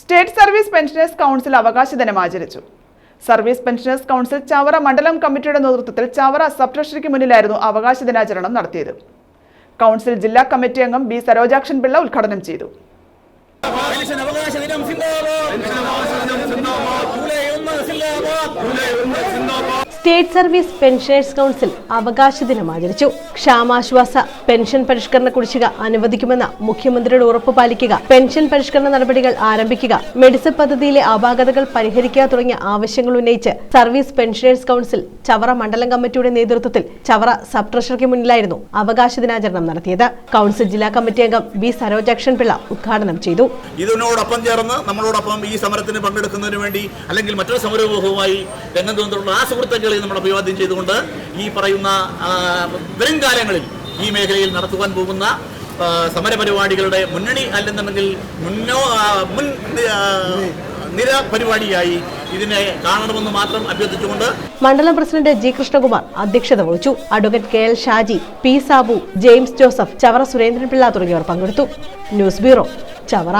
State service pensioners council അവകാശ ദിനം ആചരിച്ചു. സർവീസ് പെൻഷനേഴ്സ് കൗൺസിൽ ചവറ മണ്ഡലം കമ്മിറ്റിയുടെ നേതൃത്വത്തിൽ ചവറ സബ് ട്രഷറിക്ക് മുന്നിലായിരുന്നു അവകാശ ദിനാചരണം നടത്തിയത്. കൗൺസിൽ ജില്ലാ കമ്മിറ്റി അംഗം ബി സരോജാക്ഷൻ പിള്ള ഉദ്ഘാടനം ചെയ്തു. അവകാശ ദിനം സ്റ്റേറ്റ് സർവീസ് പെൻഷനേഴ്സ് കൗൺസിൽ അവകാശ ദിനം ആചരിച്ചു. ക്ഷാമാശ്വാസ പെൻഷൻ പരിഷ്കരണ കുടിശ്ശിക അനുവദിക്കുമെന്ന മുഖ്യമന്ത്രിയുടെ ഉറപ്പ് പാലിക്കുക. പെൻഷൻ പരിഷ്കരണ നടപടികൾ ആരംഭിക്കുക. മെഡിസിൻ പദ്ധതിയിലെ അപാകതകൾ പരിഹരിക്കുക തുടങ്ങിയ ആവശ്യങ്ങൾ ഉന്നയിച്ച് സർവീസ് പെൻഷനേഴ്സ് കൗൺസിൽ ചവറ മണ്ഡലം കമ്മിറ്റിയുടെ നേതൃത്വത്തിൽ ചവറ സബ് ട്രഷറിക്ക് മുന്നിലായിരുന്നു അവകാശ ദിനാചരണം നടത്തിയത്. കൗൺസിൽ ജില്ലാ കമ്മിറ്റി അംഗം ബി സരോജാക്ഷൻ പിള്ള ഉദ്ഘാടനം ചെയ്തു. ഇതിനോടൊപ്പം ചേർന്ന് നമ്മളോടൊപ്പം ഈ സമരത്തിന് പങ്കെടുക്കുന്നതിന് വേണ്ടി അല്ലെങ്കിൽ മറ്റൊരു സമരവുമായി രംഗത്ത് വന്നിട്ടുള്ള ആ സുഹൃത്തുക്കളെ നമ്മൾ അഭിവാദ്യം ചെയ്തുകൊണ്ട് ഈ പറയുന്ന വരും കാലങ്ങളിൽ ഈ മേഖലയിൽ നടത്തുവാൻ പോകുന്ന സമരപരിപാടികളുടെ മുന്നണി അല്ലെന്നുണ്ടെങ്കിൽ മുന്നോ മുൻ നിര പരിപാടിയായി ഇതിനെ കാണണമെന്ന് മാത്രം അഭ്യർത്ഥിച്ചുകൊണ്ട് മണ്ഡലം പ്രസിഡന്റ് ജി കൃഷ്ണകുമാർ അധ്യക്ഷത വഹിച്ചു. Advocate K L Shaji P Sabu James Joseph Chavara Surendran Pillai തുടങ്ങിയവർ പങ്കെടുത്തു. News bureau Chavara.